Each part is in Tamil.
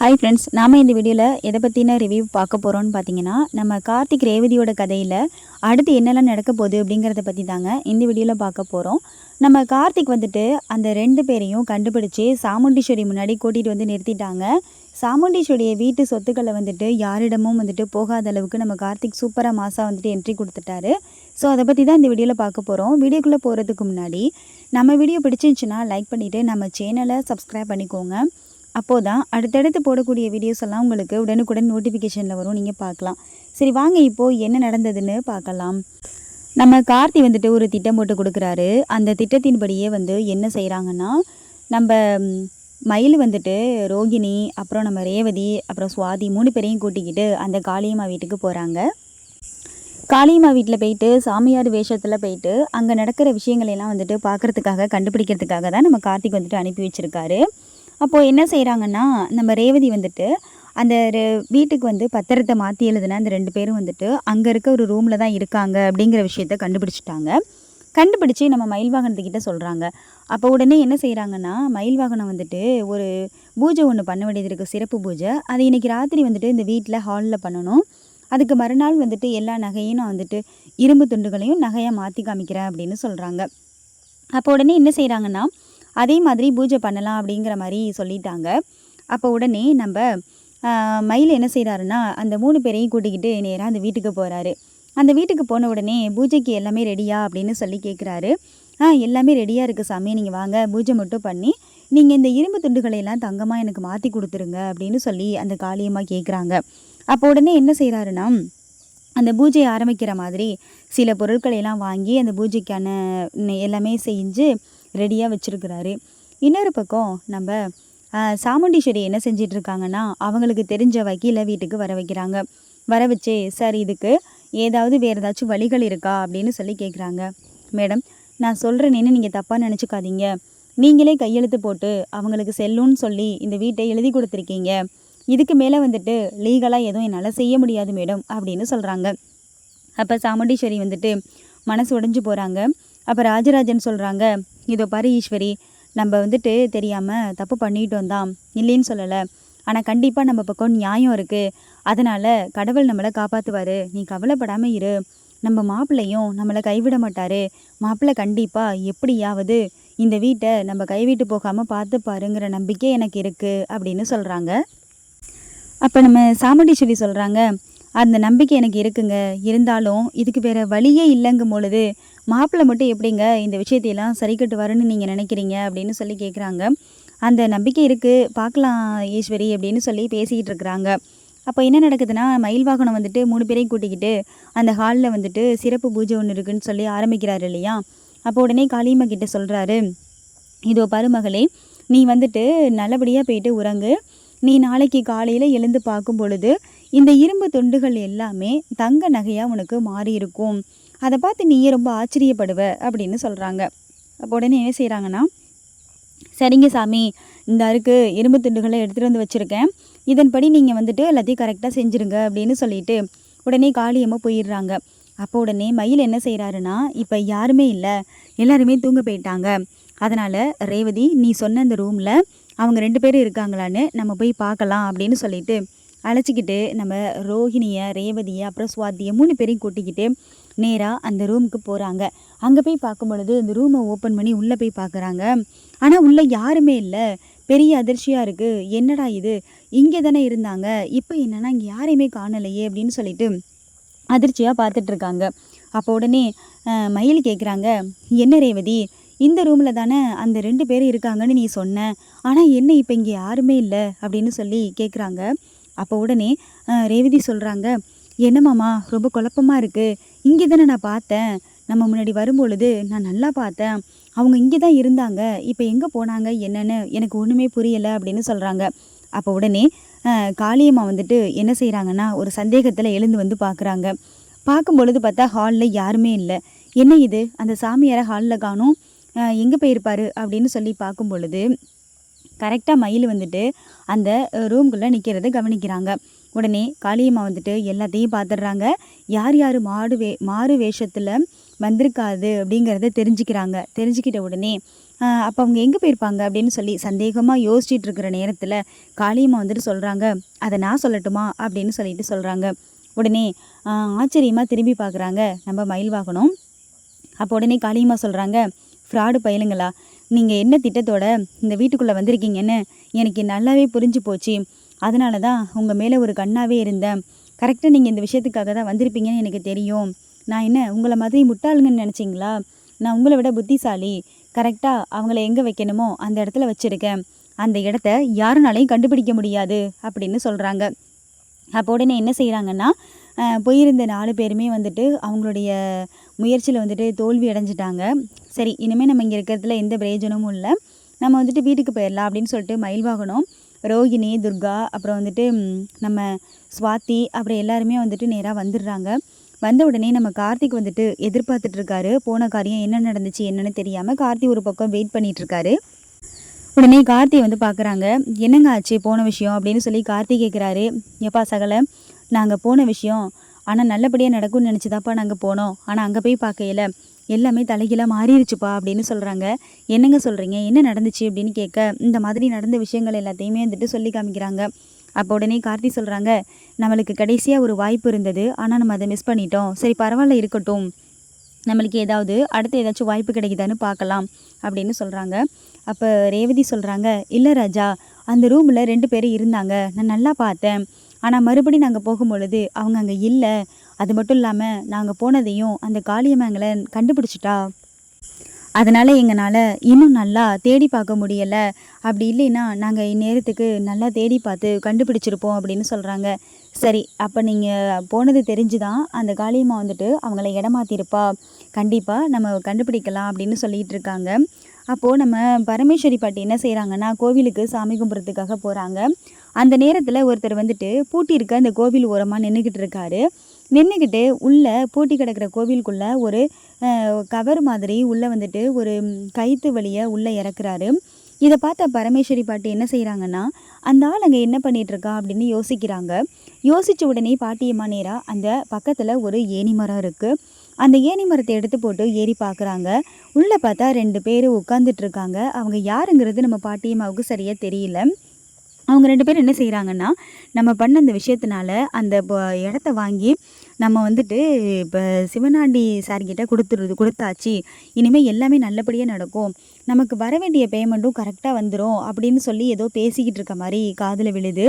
ஹாய் ஃப்ரெண்ட்ஸ் நாம் இந்த வீடியோவில் எதை பற்றின ரிவ்யூ பார்க்க போகிறோம்னு பார்த்தீங்கன்னா நம்ம கார்த்திக் ரேவதியோட கதையில் அடுத்து என்னெல்லாம் நடக்க போகுது அப்படிங்கிறத பற்றி தாங்க இந்த வீடியோவில் பார்க்க போகிறோம் நம்ம கார்த்திக் வந்துட்டு அந்த ரெண்டு பேரையும் கண்டுபிடிச்சி சாமுண்டீஸ்வரி முன்னாடி கூட்டிகிட்டு வந்து நிறுத்திட்டாங்க. சாமுண்டீஸ்வரிய வீட்டு சொத்துக்களை வந்துட்டு யாரிடமும் வந்துட்டு போகாத அளவுக்கு நம்ம கார்த்திக் சூப்பராக மாசாக வந்துட்டு என்ட்ரி கொடுத்துட்டாரு. ஸோ அதை பற்றி தான் இந்த வீடியோவில் பார்க்க போகிறோம் வீடியோக்குள்ளே போகிறதுக்கு முன்னாடி நம்ம வீடியோ பிடிச்சிருந்துச்சுன்னா லைக் பண்ணிவிட்டு நம்ம சேனலை சப்ஸ்கிரைப் பண்ணிக்கோங்க. அப்போது தான் அடுத்தடுத்து போடக்கூடிய வீடியோஸ் எல்லாம் உங்களுக்கு உடனுக்குடன் நோட்டிஃபிகேஷனில் வரும். நீங்கள் பார்க்கலாம். சரி வாங்க இப்போது என்ன நடந்ததுன்னு பார்க்கலாம். நம்ம கார்த்தி வந்துட்டு ஒரு திட்டம் போட்டு கொடுக்குறாரு. அந்த திட்டத்தின்படியே வந்து என்ன செய்கிறாங்கன்னா நம்ம மயில் வந்துட்டு ரோகிணி அப்புறம் நம்ம ரேவதி அப்புறம் சுவாதி மூணு பேரையும் கூட்டிக்கிட்டு அந்த காளியம்மா வீட்டுக்கு போகிறாங்க காளியம்மா வீட்டில் போயிட்டு சாமியார் வேஷத்தில் போயிட்டு அங்கே நடக்கிற விஷயங்களையெல்லாம் வந்துட்டு பார்க்கறதுக்காக கண்டுபிடிக்கிறதுக்காக தான் நம்ம கார்த்திக் வந்துட்டு அனுப்பி வச்சுருக்காரு. அப்போது என்ன செய்கிறாங்கன்னா நம்ம ரேவதி வந்துட்டு அந்த வீட்டுக்கு வந்து பத்திரத்தை மாற்றி எழுதுனா அந்த ரெண்டு பேரும் வந்துட்டு அங்கே இருக்க ஒரு ரூமில் தான் இருக்காங்க அப்படிங்கிற விஷயத்த கண்டுபிடிச்சிட்டாங்க. கண்டுபிடிச்சி நம்ம மயில் வாகனத்துக்கிட்ட சொல்கிறாங்க அப்போ உடனே என்ன செய்கிறாங்கன்னா மயில் வாகனம் வந்துட்டு ஒரு பூஜை ஒன்று பண்ண வேண்டியது இருக்குது சிறப்பு பூஜை. அது இன்னைக்கு ராத்திரி வந்துட்டு இந்த வீட்டில் ஹாலில் பண்ணணும். அதுக்கு மறுநாள் வந்துட்டு எல்லா நகையும் நான் வந்துட்டு இரும்பு துண்டுகளையும் நகையாக மாற்றி காமிக்கிறேன் அப்படின்னு சொல்கிறாங்க அப்போ உடனே என்ன செய்கிறாங்கன்னா அதே மாதிரி பூஜை பண்ணலாம் அப்படிங்கிற மாதிரி சொல்லிட்டாங்க. அப்போ உடனே நம்ம மயில் என்ன செய்கிறாருன்னா அந்த மூணு பேரையும் கூட்டிக்கிட்டு நேராக அந்த வீட்டுக்கு போகிறாரு அந்த வீட்டுக்கு போன உடனே பூஜைக்கு எல்லாமே ரெடியா அப்படின்னு சொல்லி கேட்குறாரு ஆ எல்லாமே ரெடியாக இருக்குது சாமி நீங்கள் வாங்க பூஜை மட்டும் பண்ணி நீங்கள் இந்த இரும்பு துண்டுகளை எல்லாம் தங்கமாக எனக்கு மாற்றி கொடுத்துருங்க அப்படின்னு சொல்லி அந்த காளியம்மா கேட்குறாங்க அப்போ உடனே என்ன செய்கிறாருன்னா அந்த பூஜையை ஆரம்பிக்கிற மாதிரி சில பொருட்களை எல்லாம் வாங்கி அந்த பூஜைக்கான எல்லாமே செஞ்சு ரெடியாக வச்சுருக்கிறாரு. இன்னொரு பக்கம் நம்ம சாமுண்டீஸ்வரி என்ன செஞ்சிட்டு இருக்காங்கன்னா அவங்களுக்கு தெரிஞ்ச வக்கீலை வீட்டுக்கு வர வைக்கிறாங்க. வர வச்சு சார் இதுக்கு ஏதாவது வேறு ஏதாச்சும் வழிகள் இருக்கா? அப்படின்னு சொல்லி கேட்குறாங்க மேடம் நான் சொல்கிறேன்னு நீங்கள் தப்பாக நினச்சிக்காதீங்க. நீங்களே கையெழுத்து போட்டு அவங்களுக்கு செல்லுன்னு சொல்லி இந்த வீட்டை எழுதி கொடுத்துருக்கீங்க. இதுக்கு மேலே வந்துட்டு லீகலாக எதுவும் என்னால் செய்ய முடியாது மேடம் அப்படின்னு சொல்கிறாங்க அப்போ சாமுண்டீஸ்வரி வந்துட்டு மனசு உடைஞ்சு போகிறாங்க அப்போ ராஜராஜன் சொல்கிறாங்க இதோ பாரு ஈஸ்வரி நம்ம வந்துட்டு தெரியாமல் தப்பு பண்ணிட்டோம் தான் இல்லைன்னு சொல்லலை. ஆனால் கண்டிப்பாக நம்ம பக்கம் நியாயம் இருக்குது அதனால் கடவுள் நம்மளை காப்பாற்றுவார் நீ கவலைப்படாமல் இரு. நம்ம மாப்பிள்ளையும் நம்மளை கைவிட மாட்டார். மாப்பிள்ளை கண்டிப்பாக எப்படியாவது இந்த வீட்டை நம்ம கைவிட்டு போகாமல் பார்த்துப்பாருங்கிற நம்பிக்கை எனக்கு இருக்குது அப்படின்னு சொல்கிறாங்க அப்போ நம்ம சாமுண்டீஸ்வரி சொல்கிறாங்க அந்த நம்பிக்கை எனக்கு இருக்குங்க. இருந்தாலும் இதுக்கு வேறு வழியே இல்லைங்கும் பொழுது மாப்பிள்ளை மட்டும் எப்படிங்க இந்த விஷயத்தையெல்லாம் சரி கட்டுவாருன்னு நீங்கள் நினைக்கிறீங்க அப்படின்னு சொல்லி கேட்குறாங்க அந்த நம்பிக்கை இருக்குது பார்க்கலாம் ஈஸ்வரி அப்படின்னு சொல்லி பேசிக்கிட்டு இருக்கிறாங்க. அப்போ என்ன நடக்குதுன்னா மயில் வாகனம் வந்துட்டு மூணு பேரையும் கூட்டிக்கிட்டு அந்த ஹாலில் வந்துட்டு சிறப்பு பூஜை ஒன்று இருக்குன்னு சொல்லி ஆரம்பிக்கிறாரு இல்லையா? அப்போ உடனே காளியம்மா கிட்ட சொல்கிறாரு இதோ பருமகளே நீ வந்துட்டு நல்லபடியாக போயிட்டு உறங்கு. நீ நாளைக்கு காலையில் எழுந்து பார்க்கும் பொழுது இந்த இரும்பு துண்டுகள் எல்லாமே தங்க நகையாக உனக்கு மாறி இருக்கும் அதை பார்த்து நீயே ரொம்ப ஆச்சரியப்படுவ அப்படின்னு சொல்கிறாங்க அப்போ உடனே என்ன செய்கிறாங்கன்னா சரிங்க சாமி இந்த அருக்கு இரும்பு துண்டுகளை எடுத்துகிட்டு வந்து வச்சுருக்கேன். இதன்படி நீங்கள் வந்துட்டு எல்லாத்தையும் கரெக்டாக செஞ்சுருங்க அப்படின்னு சொல்லிட்டு உடனே காளியம்மா போயிடுறாங்க. அப்போ உடனே மயில் என்ன செய்கிறாருன்னா இப்போ யாருமே இல்லை எல்லாருமே தூங்க போயிட்டாங்க. அதனால் ரேவதி நீ சொன்ன அந்த ரூமில் அவங்க ரெண்டு பேரும் இருக்காங்களான்னு நம்ம போய் பார்க்கலாம் அப்படின்னு சொல்லிட்டு அழைச்சிக்கிட்டு நம்ம ரோஹிணியை ரேவதியை அப்புறம் சுவாத்தியை மூணு பேரையும் கூட்டிக்கிட்டு நேராக அந்த ரூமுக்கு போகிறாங்க அங்கே போய் பார்க்கும் பொழுது அந்த ரூமை ஓப்பன் பண்ணி உள்ளே போய் பார்க்குறாங்க. ஆனால் உள்ளே யாருமே இல்லை. பெரிய அதிர்ச்சியாக இருக்குது என்னடா இது? இங்கே தானே இருந்தாங்க. இப்போ என்னன்னா இங்கே யாரையுமே காணலையே அப்படின்னு சொல்லிட்டு அதிர்ச்சியாக பார்த்துட்ருக்காங்க அப்போ உடனே மயில் கேட்குறாங்க என்ன ரேவதி? இந்த ரூமில் தானே அந்த ரெண்டு பேர் இருக்காங்கன்னு நீ சொன்ன. ஆனால் என்ன இப்போ இங்கே யாருமே இல்லை? அப்படின்னு சொல்லி கேட்குறாங்க அப்போ உடனே ரேவதி சொல்கிறாங்க என்னம்மாம்மா ரொம்ப குழப்பமாக இருக்குது இங்கே தானே நான் பார்த்தேன். நம்ம முன்னாடி வரும்பொழுது நான் நல்லா பார்த்தேன். அவங்க இங்கே தான் இருந்தாங்க. இப்போ எங்கே போனாங்க? என்னென்னு எனக்கு ஒன்றுமே புரியலை அப்படின்னு சொல்கிறாங்க. அப்போ உடனே காளியம்மா வந்துட்டு என்ன செய்கிறாங்கன்னா ஒரு சந்தேகத்தில் எழுந்து வந்து பார்க்குறாங்க. பார்க்கும் பொழுது பார்த்தா ஹாலில் யாருமே இல்லை. என்ன இது? அந்த சாமியாரை ஹாலில் காணும்? எங்கே போயிருப்பாரு? அப்படின்னு சொல்லி பார்க்கும் பொழுது கரெக்டாக மயில் வந்துட்டு அந்த ரூம்குள்ளே நிற்கிறத கவனிக்கிறாங்க. உடனே காளியம்மா வந்துட்டு எல்லாத்தையும் பார்த்துடுறாங்க யார் யார் மாடு வே மாறு வேஷத்தில் வந்திருக்காது அப்படிங்கிறத தெரிஞ்சுக்கிறாங்க. தெரிஞ்சுக்கிட்ட உடனே அப்போ அவங்க எங்கே போயிருப்பாங்க? அப்படின்னு சொல்லி சந்தேகமாக யோசிச்சுட்டு இருக்கிற நேரத்தில் காளியம்மா வந்துட்டு சொல்கிறாங்க அதை நான் சொல்லட்டுமா? அப்படின்னு சொல்லிட்டு சொல்கிறாங்க உடனே ஆச்சரியமாக திரும்பி பார்க்குறாங்க நம்ம மயில் வாகனம். அப்போ உடனே காளியம்மா சொல்கிறாங்க ஃப்ராடு பயலுங்களா நீங்கள் என்ன திட்டத்தோட இந்த வீட்டுக்குள்ளே வந்திருக்கீங்கன்னு எனக்கு நல்லாவே புரிஞ்சு போச்சு. அதனால தான் உங்கள் மேலே ஒரு கண்ணாகவே இருந்தேன் கரெக்டாக நீங்கள் இந்த விஷயத்துக்காக தான் வந்திருப்பீங்கன்னு எனக்கு தெரியும். நான் என்ன உங்களை மாதிரி முட்டாளுங்கன்னு நினச்சிங்களா? நான் உங்களை விட புத்திசாலி கரெக்டாக அவங்கள எங்கே வைக்கணுமோ அந்த இடத்துல வச்சுருக்கேன். அந்த இடத்த யாருனாலையும் கண்டுபிடிக்க முடியாது அப்படின்னு சொல்கிறாங்க அப்போ உடனே என்ன செய்கிறாங்கன்னா போயிருந்த நாலு பேருமே வந்துட்டு அவங்களுடைய முயற்சியில் வந்துட்டு தோல்வி அடைஞ்சிட்டாங்க. சரி இனிமேல் நம்ம இங்கே இருக்கிறதுல எந்த பிரயோஜனமும் இல்லை. நம்ம வந்துட்டு வீட்டுக்கு போயிடலாம் அப்படின்னு சொல்லிட்டு மயில் வாகனம் ரோகிணி துர்கா அப்புறம் வந்துட்டு நம்ம சுவாதி அப்புறம் எல்லாருமே வந்துட்டு நேராக வந்துடுறாங்க. வந்த உடனே நம்ம கார்த்திக் வந்துட்டு எதிர்பார்த்துட்டு இருக்காரு போன காரியம் என்ன நடந்துச்சு என்னன்னு தெரியாமல் கார்த்தி ஒரு பக்கம் வெயிட் பண்ணிட்டு இருக்காரு உடனே கார்த்தி வந்து பார்க்குறாங்க என்னங்க ஆச்சு? போன விஷயம்? அப்படின்னு சொல்லி கார்த்தி கேட்குறாரு எப்பா சகலை. நாங்கள் போன விஷயம் ஆனால் நல்லபடியாக நடக்கும்னு நினச்சிதாப்பா நாங்கள் போனோம். ஆனால் அங்கே போய் பார்க்கையில எல்லாமே தலைகீழாக மாறிடுச்சுப்பா அப்படின்னு சொல்கிறாங்க என்னங்க சொல்கிறீங்க என்ன நடந்துச்சு அப்படின்னு கேட்க இந்த மாதிரி நடந்த விஷயங்கள் எல்லாத்தையுமே வந்துட்டு சொல்லி காமிக்கிறாங்க. அப்போ உடனே கார்த்தி சொல்கிறாங்க நம்மளுக்கு கடைசியாக ஒரு வாய்ப்பு இருந்தது ஆனால் நம்ம அதை மிஸ் பண்ணிட்டோம். சரி பரவாயில்ல இருக்கட்டும். நம்மளுக்கு ஏதாவது அடுத்து ஏதாச்சும் வாய்ப்பு கிடைக்குதான்னு பார்க்கலாம் அப்படின்னு சொல்கிறாங்க அப்போ ரேவதி சொல்கிறாங்க இல்லை ராஜா அந்த ரூமில் ரெண்டு பேரும் இருந்தாங்க. நான் நல்லா பார்த்தேன். ஆனால் மறுபடியும் நாங்கள் போகும்பொழுது அவங்க அங்கே இல்லை. அது மட்டும் இல்லாமல் நாங்கள் போனதையும் அந்த காளியம்மங்களை கண்டுபிடிச்சிட்டா. அதனால் எங்களால் இன்னும் நல்லா தேடி பார்க்க முடியலை. அப்படி இல்லைன்னா நாங்கள் இந்நேரத்துக்கு நல்லா தேடி பார்த்து கண்டுபிடிச்சிருப்போம் அப்படின்னு சொல்கிறாங்க சரி அப்போ நீங்கள் போனது தெரிஞ்சு தான் அந்த காளியம்மா வந்துட்டு அவங்கள இடமாத்திருப்பா. கண்டிப்பாக நம்ம கண்டுபிடிக்கலாம் அப்படின்னு சொல்லிகிட்டு இருக்காங்க. அப்போது நம்ம பரமேஸ்வரி பாட்டி என்ன செய்கிறாங்கன்னா கோவிலுக்கு சாமி கும்பிட்றதுக்காக போகிறாங்க அந்த நேரத்தில் ஒருத்தர் வந்துட்டு பூட்டி இருக்க அந்த கோவில் ஓரமாக நின்றுக்கிட்டு இருக்காரு. நின்றுக்கிட்டு உள்ளே பூட்டி கிடக்கிற கோவிலுக்குள்ளே ஒரு கவர் மாதிரி உள்ளே வந்துட்டு ஒரு கைத்து வழியை உள்ளே இறக்குறாரு. இதை பார்த்த பரமேஸ்வரி பாட்டி என்ன செய்கிறாங்கன்னா அந்த ஆள் அங்கே என்ன பண்ணிகிட்ருக்கா அப்படின்னு யோசிக்கிறாங்க. யோசித்த உடனே பாட்டியம்மா நேராக அந்த பக்கத்தில் ஒரு ஏணி மரம் இருக்குது அந்த ஏணி மரத்தை எடுத்து போட்டு ஏறி பார்க்குறாங்க உள்ளே பார்த்தா ரெண்டு பேர் உட்காந்துட்ருக்காங்க அவங்க யாருங்கிறது நம்ம பாட்டியம்மாவுக்கு சரியாக தெரியல. அவங்க ரெண்டு பேரும் என்ன செய்கிறாங்கன்னா நம்ம பண்ண அந்த விஷயத்தினால அந்த இடத்த வாங்கி நம்ம வந்துட்டு இப்போ சிவனாண்டி சார்கிட்ட கொடுத்துருது கொடுத்தாச்சு. இனிமேல் எல்லாமே நல்லபடியாக நடக்கும். நமக்கு வர வேண்டிய பேமெண்ட்டும் கரெக்டாக வந்துடும் அப்படின்னு சொல்லி ஏதோ பேசிக்கிட்டு இருக்க மாதிரி காதில் விழுது.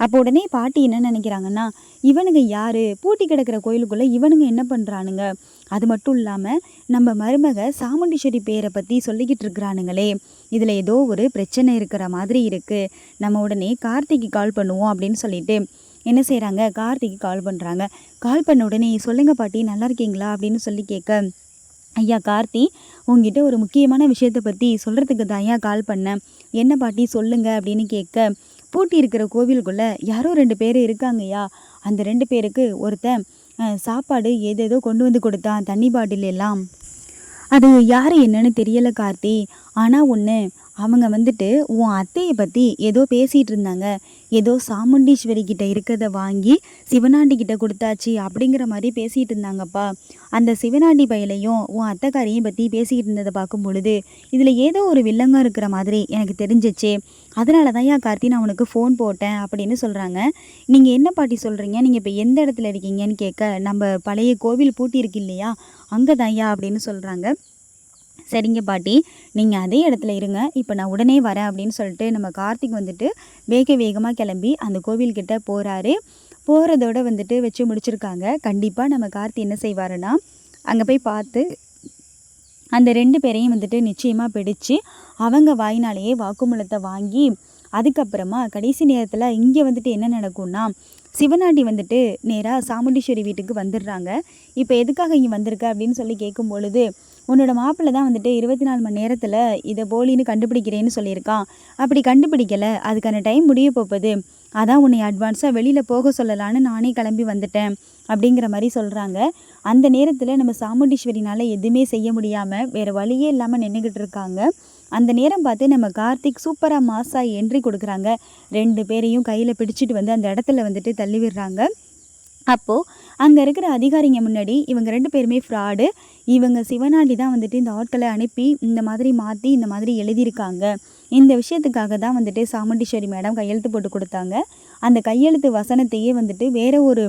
அப்போ உடனே பாட்டி என்ன நினைக்கிறாங்கன்னா இவனுங்க யார்? பூட்டி கிடக்கிற கோயிலுக்குள்ளே இவனுங்க என்ன பண்ணுறானுங்க அது மட்டும் இல்லாமல் நம்ம மருமக சாமுண்டீஸ்வரி பேரை பற்றி சொல்லிக்கிட்டு இருக்கிறானுங்களே. இதில் ஏதோ ஒரு பிரச்சனை இருக்கிற மாதிரி இருக்குது நம்ம உடனே கார்த்திக்கு கால் பண்ணுவோம் அப்படின்னு சொல்லிட்டு என்ன செய்கிறாங்க கார்த்திக்கு கால் பண்ணுறாங்க கால் பண்ண உடனே சொல்லுங்கள் பாட்டி நல்லா இருக்கீங்களா? அப்படின்னு சொல்லி கேட்க ஐயா கார்த்தி உங்ககிட்ட ஒரு முக்கியமான விஷயத்தை பற்றி சொல்கிறதுக்கு தான் ஐயா கால் பண்ணேன். என்ன பாட்டி சொல்லுங்கள் அப்படின்னு கேட்க பூட்டி இருக்கிற கோவிலுக்குள்ளே யாரோ ரெண்டு பேர் இருக்காங்கய்யா. அந்த ரெண்டு பேருக்கு ஒருத்தன் சாப்பாடு ஏதேதோ கொண்டு வந்து கொடுத்தான் தண்ணி பாட்டில் எல்லாம். அது யார் என்னன்னு தெரியலை கார்த்தி. ஆனால் ஒன்று அவங்க வந்துட்டு உன் அத்தையை பற்றி ஏதோ பேசிகிட்டு இருந்தாங்க ஏதோ சாமுண்டீஸ்வரி கிட்ட இருக்கிறத வாங்கி சிவனாண்டி கிட்ட கொடுத்தாச்சு அப்படிங்கிற மாதிரி பேசிகிட்டு இருந்தாங்கப்பா அந்த சிவனாண்டி பையலையும் உன் அத்தைக்காரையும் பற்றி பேசிக்கிட்டு இருந்ததை பார்க்கும் பொழுது இதில் ஏதோ ஒரு வில்லங்கம் இருக்கிற மாதிரி எனக்கு தெரிஞ்சிச்சு. அதனால தான் ஏன் கார்த்தி நான் உனக்கு ஃபோன் போட்டேன் அப்படின்னு சொல்கிறாங்க நீங்கள் என்ன பாட்டி சொல்கிறீங்க நீங்கள் இப்போ எந்த இடத்துல இருக்கீங்கன்னு கேட்க நம்ம பழைய கோவில் பூட்டி இருக்கு இல்லையா? அங்கே தான் அப்படின்னு சொல்கிறாங்க சரிங்க பாட்டி. நீங்கள் அதே இடத்துல இருங்க. இப்போ நான் உடனே வரேன் அப்படின்னு சொல்லிட்டு நம்ம கார்த்திக் வந்துட்டு வேக வேகமாக கிளம்பி அந்த கோவில்கிட்ட போகிறாரு போகிறதோட வந்துட்டு வச்சு முடிச்சிருக்காங்க. கண்டிப்பாக நம்ம கார்த்தி என்ன செய்வாருன்னா அங்கே போய் பார்த்து அந்த ரெண்டு பேரையும் வந்துட்டு நிச்சயமாக பிடிச்சு அவங்க வாயினாலேயே வாக்குமூலத்தை வாங்கி அதுக்கப்புறமா கடைசி நேரத்தில் இங்கே வந்துட்டு என்ன நடக்கும்னா சிவனாண்டி வந்துட்டு நேராக சாமுண்டீஸ்வரி வீட்டுக்கு வந்துடுறாங்க. இப்போ எதுக்காக இங்கே வந்திருக்க அப்படின்னு சொல்லி கேட்கும் பொழுது உன்னோட மாப்பிள்ளை தான் வந்துட்டு இருபத்தி நாலு மணி நேரத்தில் இதை போலின்னு கண்டுபிடிக்கிறேன்னு சொல்லியிருக்கான். அப்படி கண்டுபிடிக்கலை. அதுக்கான டைம் முடிய போகுது அதான் உன்னை அட்வான்ஸாக வெளியில் போக சொல்லலான்னு நானே கிளம்பி வந்துட்டேன். அப்படிங்கிற மாதிரி சொல்கிறாங்க அந்த நேரத்தில் நம்ம சாமுண்டீஸ்வரினால் எதுவுமே செய்ய முடியாமல் வேறு வழியே இல்லாமல் நின்றுக்கிட்டு இருக்காங்க. அந்த நேரம் பார்த்து நம்ம கார்த்திக் சூப்பராக மாசாக என்ட்ரி கொடுக்குறாங்க. ரெண்டு பேரையும் கையில் பிடிச்சிட்டு வந்து அந்த இடத்துல வந்துட்டு தள்ளி விடுறாங்க அப்போது அங்கே இருக்கிற அதிகாரிங்க முன்னாடி இவங்க ரெண்டு பேருமே ஃப்ராடு இவங்க சிவனாண்டி தான் வந்துட்டு இந்த ஆட்களை அனுப்பி இந்த மாதிரி மாற்றி இந்த மாதிரி எழுதியிருக்காங்க. இந்த விஷயத்துக்காக தான் வந்துட்டு சாமுண்டீஸ்வரி மேடம் கையெழுத்து போட்டு கொடுத்தாங்க. அந்த கையெழுத்து வசனத்தையே வந்துட்டு வேற ஒரு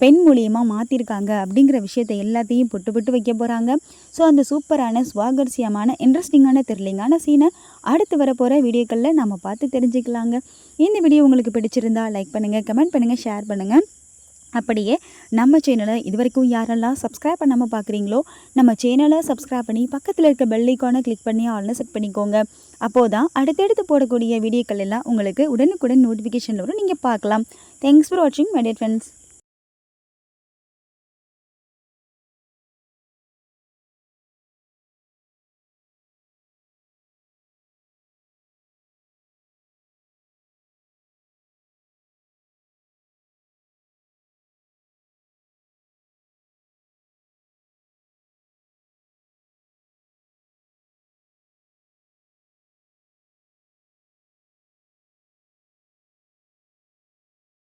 பெண் மூலியமாக மாற்றிருக்காங்க அப்படிங்கிற விஷயத்தை எல்லாத்தையும் புட்டு புட்டு வைக்க போகிறாங்க ஸோ அந்த சூப்பரான சுவாகர்சியமான இன்ட்ரெஸ்டிங்கான த்ரில்லிங்கான சீனை அடுத்து வரப்போகிற வீடியோக்களில் நம்ம பார்த்து தெரிஞ்சுக்கலாங்க. இந்த வீடியோ உங்களுக்கு பிடிச்சிருந்தா லைக் பண்ணுங்கள் கமெண்ட் பண்ணுங்கள் ஷேர் பண்ணுங்கள் அப்படியே நம்ம சேனலை இது வரைக்கும் யாரெல்லாம் சப்ஸ்கிரைப் பண்ணாமல் பார்க்குறீங்களோ நம்ம சேனலை சப்ஸ்கிரைப் பண்ணி பக்கத்தில் இருக்க பெல் ஐக்கானை கிளிக் பண்ணி ஆல்னு செட் பண்ணிக்கோங்க. அப்போது தான் அடுத்தடுத்து போடக்கூடிய வீடியோக்கள் எல்லாம் உங்களுக்கு உடனுக்குடன் நோட்டிஃபிகேஷன் வரும். நீங்கள் பார்க்கலாம். தேங்க்ஸ் ஃபார் வாட்சிங் மை டியர் ஃப்ரெண்ட்ஸ்